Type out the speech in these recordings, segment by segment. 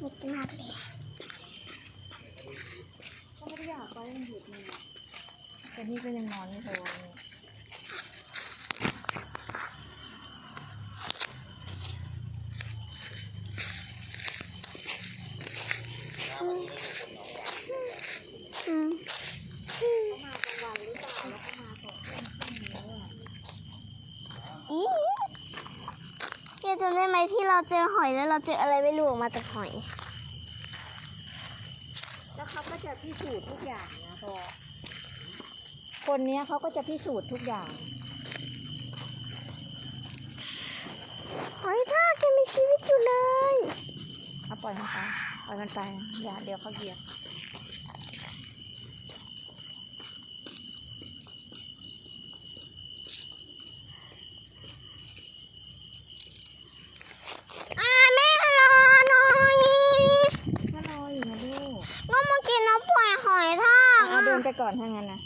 หมดมากเลยก็ไม่ได้อยากไปมันหยุดนี่แต่นี่ก็ยังนอนไม่พอเลย อืม เขามากลางวันหรือเปล่าแล้วเขามาสองทุ่มครึ่งแล้วอะ อีเดี๋ยวจำได้ไหมที่ เราเจอหอยแล้วเราเจออะไรไม่รู้ออกมาจากหอย แล้วเขาก็จะพิสูจน์ทุกอย่างนะพอคนเนี้ยเขาก็จะพิสูจน์ทุกอย่าง หอยทากยังมีชีวิตอยู่เลย เอาปล่อยมันไป ปล่อยมันไป อย่าเดี๋ยวเขาเหยียบ อ่าแม่รอหน่อย ก็รออยู่นะลูก ก็เมื่อกี้น้องปล่อยหอยทาก เอา อะ เดินไป ก่อนถ้างั้นนะ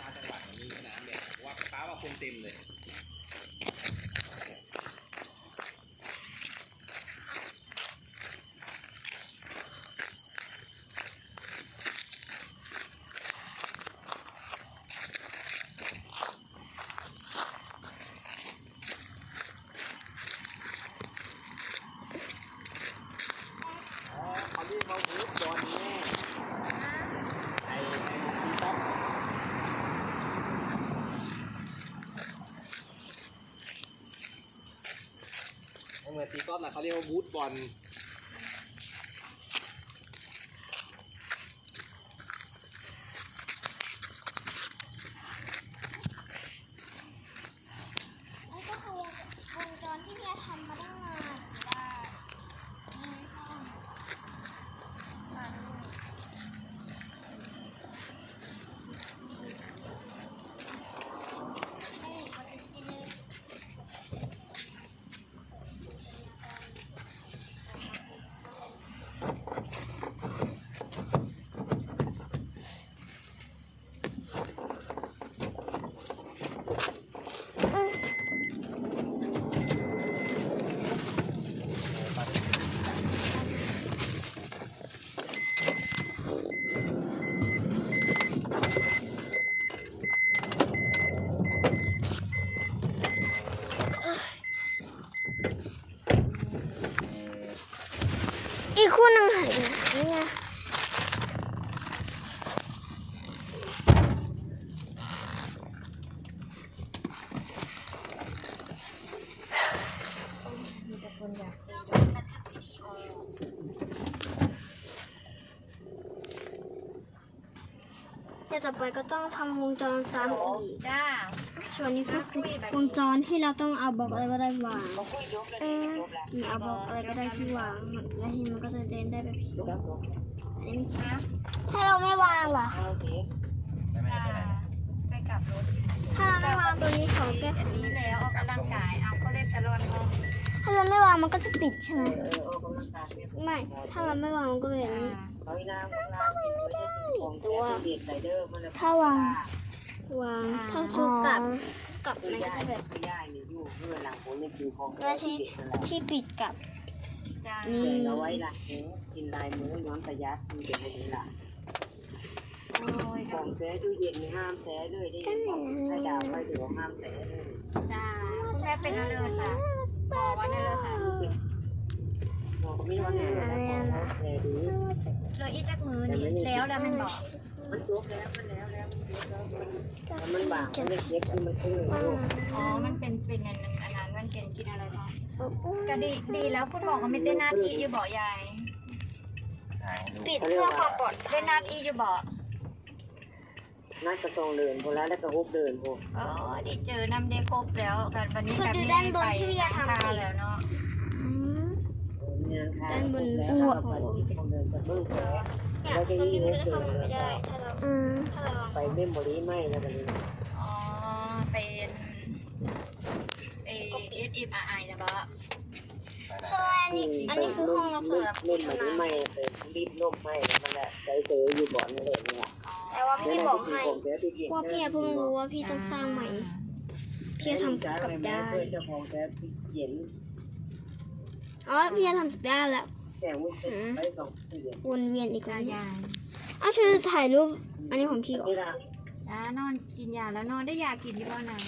มาจังหวัดนี้สนามเนี่ยว่าป้าว่าคนเต็มเลย อ๋อเขาเรียกว่าฮูดบอลแน่ไอ้ไอ้ทีป๊อปเหมือนตีกอล์ฟนะ เขาเรียกว่าบูทบอล นี่ก็คือวงจรที่เมียทำมาตั้งนานได้อีกคู่หนึ่ง หายไปไหนเนี่ยมีแต่คนอยากคุยเดี๋ยวต่อไปก็ต้องทำวงจรซ้ำอีกจ้า ส่วนนี้ก็คือวงจรที่เราต้องเอาบล็อกอะไรก็ได้วางเขาคุยจบแล้วเอดิอจบแล้วหรือเอาบล็อกอะไรก็ได้ที่วางมันแล้วทีมันก็จะเดินได้แบบนี้อันนี้ไม่ใช่ถ้าเราไม่วางล่ะโอเคจ้าไปกลับรถถ้าเราไม่วางตัวนี้เขาก็อันนี้แล้วออกกำลังกายเอาเขาเล่นตะลอนเอาถ้าเราไม่วางมันก็จะปิดใช่ไหมเออออกกำลังกายเนี่ยไม่ ถ้าเราไม่วางมันก็เป็นอย่างนี้เขาอีน้ำของเราของแท้เด็ดไซเดอร์มันละถ้าวาง วางถ้าทุกกลับทุกกลับคืมันอย่าก็จะแบบคือย่านี่อยู่เมื่อหลังผมนี่คือของแล้วที่เด็ดนั่นแหละที่ปิดกลับจ้าอืเจมอเอาไว้ละหมูกินลายหมูย้อนตะยัดมันเป็นอย่างนี้ล่ะโอ้ยของแท้ตู้เย็นนี่ห้ามแท้เลยได้ยินบอกให้ดาวไว้ถือว่าห้ามแท้เลยจ้าคุณแม่เป็นอะไรเลยค่ะบอกว่าอะไรเลยค่ะบอกไม่ว่าเนี่ยนะของแท้ดีเลยอีจักมือนี่แล้วแล้วมันบอก มันจบแล้วมันแล้วแล้วมันจบแล้วมันแล้วมันบางมันเล็กๆคือมันชื่อลูกอ๋อ มันเป็นเป็นอันนั้นอันนั้นมันเป็นกินอะไรคะก็ดีดีแล้วคุณบอกว่าไม่ได้นัดอีอยู่บอยายปิดเพื่อความปลอดได้นัดอีอยู่บอกน่าจะตรงเดินพอแล้วแล้วก็ฮุบเดินพอเออได้เจอนำได้ครบแล้วกันวันนี้กันไม่ได้ไปทางคาแล้วเนาะอืมเนี่ยค่ะแล้วก็ไปที่ตรงเดินจะเบิ่ง เนี่ยซอมบี้มันก็จะเข้ามาไม่ได้ ถ้าเราถ้าเราวางไปเม่มบริไม่แล้วกันนี้อ๋อ เป็นเอสเอ็มไอนะบอใช่อันนี้ อันนี้คือห้องรับสำหรับเม่ผู้มบริทำงานไม่เป็นรีบล่มไม่แล้วมันแหละใจเจออยู่บ่อนนั่นแหละเนี่ยแต่ว่าไม่พี่บอกให้ผมแท้ที่เก่งว่าพี่อย่าเพิ่งรู้ว่าพี่ต้องสร้างใหม่ พี่จะทำกับได้เพื่อเจ้าของแท้ที่เขียนอ๋อพี่จะทำกับได้แล้วแต่ วุ้นไปสองเดือนวนเวียนอีกจ้าแล้วยายอ้าวช่วยถ่ายรูป อันนี้ของพี่ก่อนนี่ละจ้านอนกินยาแล้วนอนได้ยากินที่บ้านนะ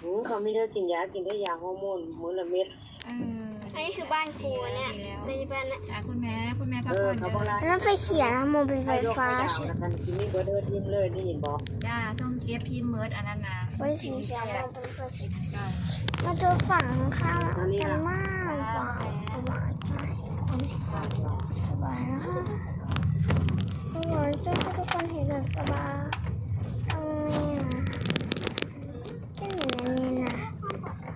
หูเขาไม่ได้กินยา กินได้ยาฮอร์โมนมื้อละเม็ดเอออันนี้คือบ้านครูเนี่ยไม่ใช่บ้านนะจ้าคุณแม่คุณแม่พักเออผ่อนเขาจ้าบอกละแล้วไฟเขียนนะโมเป็นไฟฟ้าใช่ใช่ไหมกันกินนี่เบิร์ดเออทิ้งเลยได้ยินบอกจ้าส้มเก็บทีมเมิร์ดอันนั้นนะ ไฟสีเขียวโมเป็นไฟสีจ้ามาดูฝั่งข้างกันมากว้าวสบายใจสบายนะคะสบายใจให้ทุกคนเห็นแบบสบายตรงนี้นะแค่นี้นะนี่นะ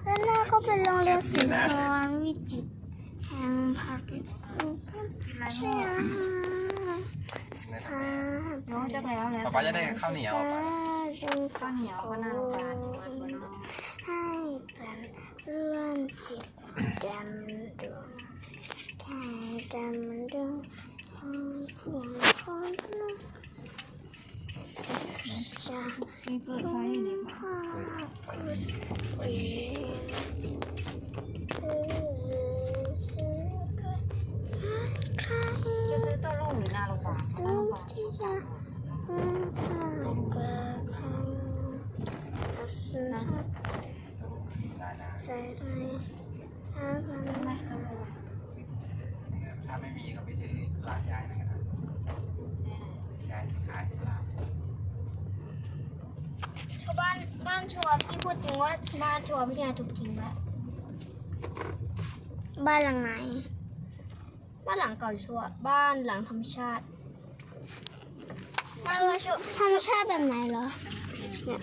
แล้วหน้าก็เป็นโรงเรียนสุนทรวิจิตรแห่งภาคอีสานใช่ไหม สถาโน้จะแล้วแล้วป๊าป๊าจะได้ข้าวเหนียวจงข้าวเหนียวก็น่าโรงพยาบาลวัดบนนอกให้เป็นเรื่องจิตดำดวงใจดำดวงของคุณคนนึงสุดชามีเปิดไฟอยู่ในบ้านพ่อ อสุนทรได้นะใจได้ถ้ามันไหมตัวลูกถ้าไม่มีก็ไปซื้อร้านยายนะครับยายขายร้าชาวบ้านบ้านชัวพี่พูดจริงว่าบ้านชัวพี่นายถูกทิ้งแล้วบ้านหลังไหน บ้านหลังก่อนชัวบ้านหลังธรรมชาติธรรมชาติแบบไหนเหรอเนี่ย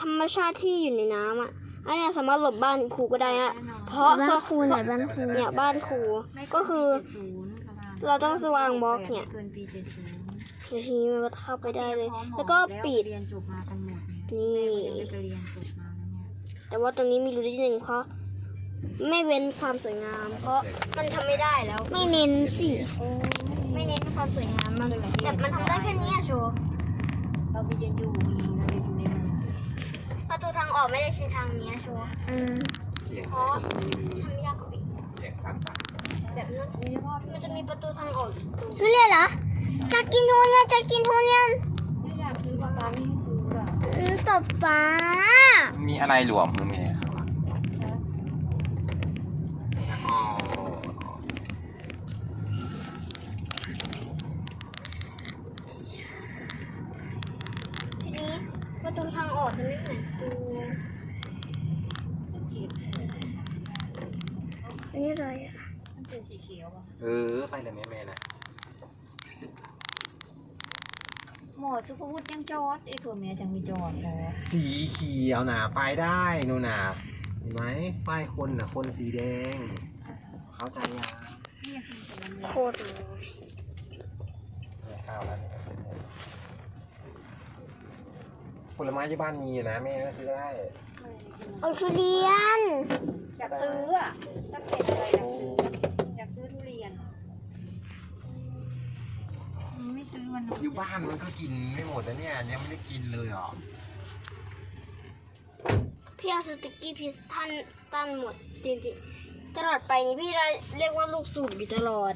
ธรรมชาติที่อยู่ในน้ำอะ อันเนี้ยสามารถหลบบ้านครูก็ได้อะเพราะบ้านครูไหนบ้านครู เนี่ยบ้านครู ก็คือ เราต้องสว่างบล็อกเนี่ยเกินปีเจ็ดศูนย์เดี๋ยวทีนี้มันก็เข้าไปได้เลย แล้วก็ปิด เรียนจบมากันหมดนี่เนี่ยแม่ก็ยังไม่ไปเรียนจบมาเนี่ยแต่ว่าตรงนี้มีรูนิดนึงเพราะ ไม่เว้นความสวยงาม เพราะมันทำไม่ได้แล้ว ไม่เน้นสิ ไม่เน้นความสวยงามมันแต่มันทำได้แค่นี้อะโชว์เราไปเรียนอยู่มี ประตูทางออกไม่ได้ใช้ทางนี้โชว์เสียงเพราะทำยากกว่าอีกเสียงสั่นแบบนั้นมันจะมีประตูทางออกทุเรียนเหรอ จะกินทุเรียนจะกินทุเรียนไม่อยากซื้อปลาปลาไม่ให้ซื้อแบบอืมป๊าป๊า ๆมีอะไรหลวมมือเมียครับอ๋อ ทีนี้ประ ตูทางออกจะไม่เหมือนประตูจีบอันนี้อะไรอะมันเป็นสีเขียวป่ะเออ ไปเลยแม่แม่นะหมอสุภวุฒิยังจอดไอ้ตัวเมียจังมีจอดแล้วสีเขียวนะไปได้นู่นน่ะเห็นไหมป้ายคนน่ะ คนสีแดง เข้าใจยังนี่คือตัวเมียโคตรเลยข้าวแล้วเนี่ย ผลไม้ที่บ้านมีอยู่นะแม่ก็ซื้อได้เอาทุเรียน อยากซื้ออะถ้าเป็นอะไรอยากซื้ออยากซื้อทุเรียนอืมไม่ซื้อมันอยู่บ้านมันก็กินไม่หมดนะเนี่ยยังไม่ได้กินเลยเหรอพี่เอาสติกกี้พิสตันตันหมดจริงๆตลอดไปนี้พี่ได้เรียกว่าลูกสูบอยู่ตลอด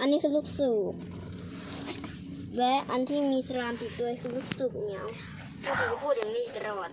อันนี้คือลูกสูบ และอันที่มีสลามติดด้วยคือลูกสูบเหนียวก็จะพูดอย่างนี้ตลอด